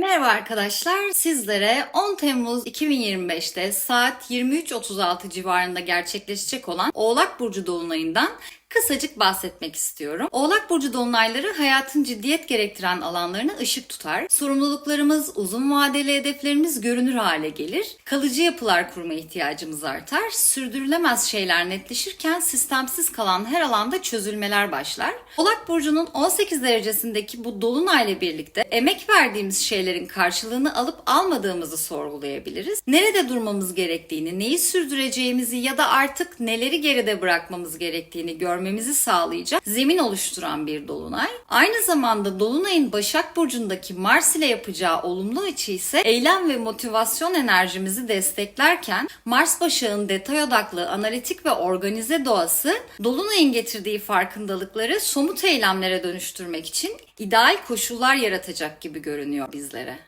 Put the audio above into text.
Merhaba arkadaşlar. Sizlere 10 Temmuz 2025'te saat 23.36 civarında gerçekleşecek olan Oğlak Burcu Dolunay'ından kısacık bahsetmek istiyorum. Oğlak Burcu Dolunayları hayatın ciddiyet gerektiren alanlarına ışık tutar. Sorumluluklarımız, uzun vadeli hedeflerimiz görünür hale gelir. Kalıcı yapılar kurma ihtiyacımız artar. Sürdürülemez şeyler netleşirken sistemsiz kalan her alanda çözülmeler başlar. Oğlak Burcu'nun 18 derecesindeki bu dolunayla birlikte emek verdiğimiz şeylerin karşılığını alıp almadığımızı sorgulayabiliriz. Nerede durmamız gerektiğini, neyi sürdüreceğimizi ya da artık neleri geride bırakmamız gerektiğini görmemizi sağlayacak zemin oluşturan bir dolunay. Aynı zamanda dolunayın Başak Burcu'ndaki Mars ile yapacağı olumlu açı ise eylem ve motivasyon enerjimizi desteklerken Mars Başak'ın detay odaklı, analitik ve organize doğası dolunayın getirdiği farkındalıkları somut eylemlere dönüştürmek için ideal koşullar yaratacak gibi görünüyor bizlere.